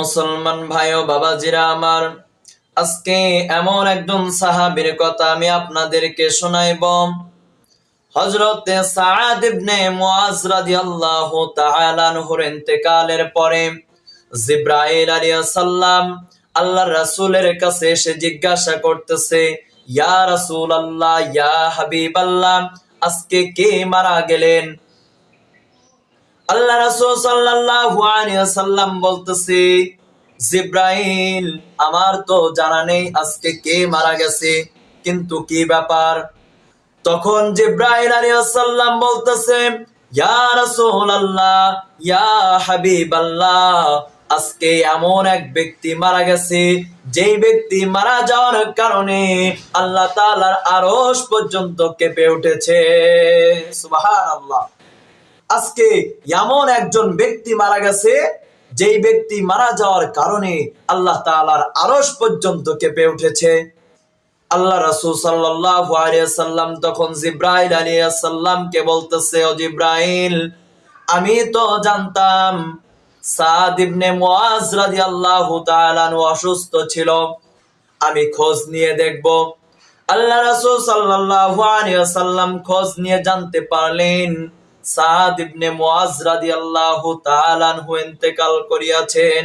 মুসলমান ভাই ও বাবাজিরা আমার, আজকে এমন একজন সাহাবীর কথা আমি আপনাদেরকে শোনাইব। হযরতে সাআদ ইবনে রাদিয়াল্লাহু তাআলা ইন্তেকালের পরে জিব্রাইল আলাইহিস সালাম আল্লাহর রাসূলের কাছে এসে জিজ্ঞাসা করতেছে, ইয়া রাসূলুল্লাহ, ইয়া হাবিবাল্লাহ, আজকে কে মারা গেলেন? আল্লাহ রাসূল সাল্লাল্লাহু আলাইহি বলতেছে, জিব্রাইল, আমার তো জানা নেই আজকে কে মারা গেছে, কিন্তু কি ব্যাপার? তখন জিব্রাইল আলাইহিস বলতেছে, ইয়া রাসূলুল্লাহ, ইয়া হাবিবাল্লাহ, আজকে এমন এক ব্যক্তি মারা গেছে, যেই ব্যক্তি মারা যাওয়ার কারণে আল্লাহ তাআলার আরশ পর্যন্ত কেঁপে উঠেছে। সুবহানাল্লাহ। আজকে এমন একজন ব্যক্তি মারা গেছে, যেই ব্যক্তি মারা যাওয়ার কারণে আল্লাহ তাআলার আরশ পর্যন্ত কেঁপে উঠেছে। আল্লাহ রাসূল আলাইহি সাল্লাম তখন জিব্রাইল সালামকে বলতেছে, ও জিব্রাইল, আমি তো জানতাম অসুস্থ ছিল। আমি খোঁজ নিয়ে দেখব। আল্লাহ রাসূল সাল্লাল্লাহু আলাইহি খোঁজ নিয়ে জানতে পারলেন সাদ ইবনে রাদিয়াল্লাহু তাআলা আনহু ইন্তেকাল করিয়াছেন।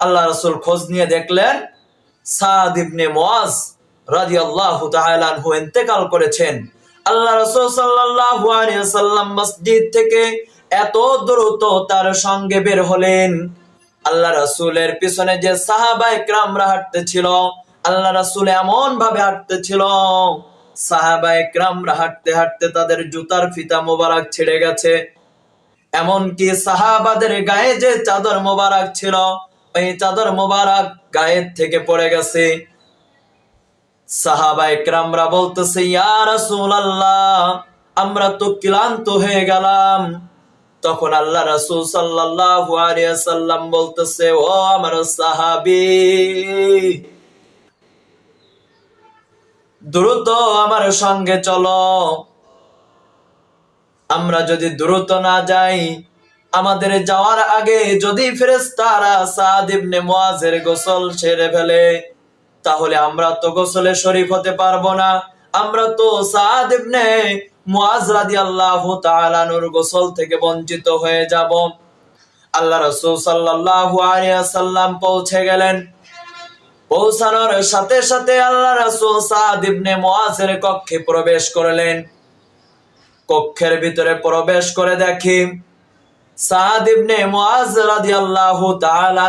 আল্লাহ রাসূল খোঁজ নিয়ে দেখলেন, সাদ ইবনে রাদিয়াল্লাহু তাআলা আনহু ইন্তেকাল করেছেন। আল্লাহ রাসূল সাল্লাল্লাহু আলাইহি ওয়াসাল্লাম মসজিদ থেকে এত দ্রুত তার সঙ্গে বের হলেন। আল্লাহ রাসূলের পিছনে যে সাহাবা একরামরা হাঁটতেছিল, আল্লাহ রাসূল এমন ভাবে হাঁটতেছিল সাহাবা একরামরা হাঁটতে হাঁটতে তাদের জুতার ফিতা মোবারক গেছে। এমনকি সাহাবাদের গায়ে যে চাদর মোবারক ছিল, ওই চাদর মোবারক গায়ের থেকে পড়ে গেছে। সাহাবা একরামরা বলতেছে, ইয়া রাসূলুল্লাহ, আমরা তো ক্লান্ত হয়ে গেলাম। তখন আল্লাহ রাসূল সাল্লাল্লাহু আলাইহি সাল্লাম বলতেছে, ও আমার সাহাবী দ্রুত আমার সঙ্গে চলো। আমরা যদি দ্রুত না যাই, আমাদের যাওয়ার আগে যদি ফেরেশতারা সাদ ইবনে মুআজের গোসল সেরে ফেলে, তাহলে আমরা তো গোসলে শরীফ হতে পারব না। আমরা তো সাদ ইবনে মুআজ রাদিয়াল্লাহু তাআলা গোসল থেকে বঞ্চিত হয়ে যাব। আল্লাহ রাসূল সাল্লাল্লাহু আলাইহি ওয়াসাল্লাম পৌঁছে গেলেন। পৌঁছানোর সাথে সাথে আল্লাহ রাসূল সাদ ইবনে মুআজের কক্ষে প্রবেশ করলেন। কক্ষের ভিতরে প্রবেশ করে দেখি সাদ ইবনে মুআজ রাদিয়াল্লাহু তাআলা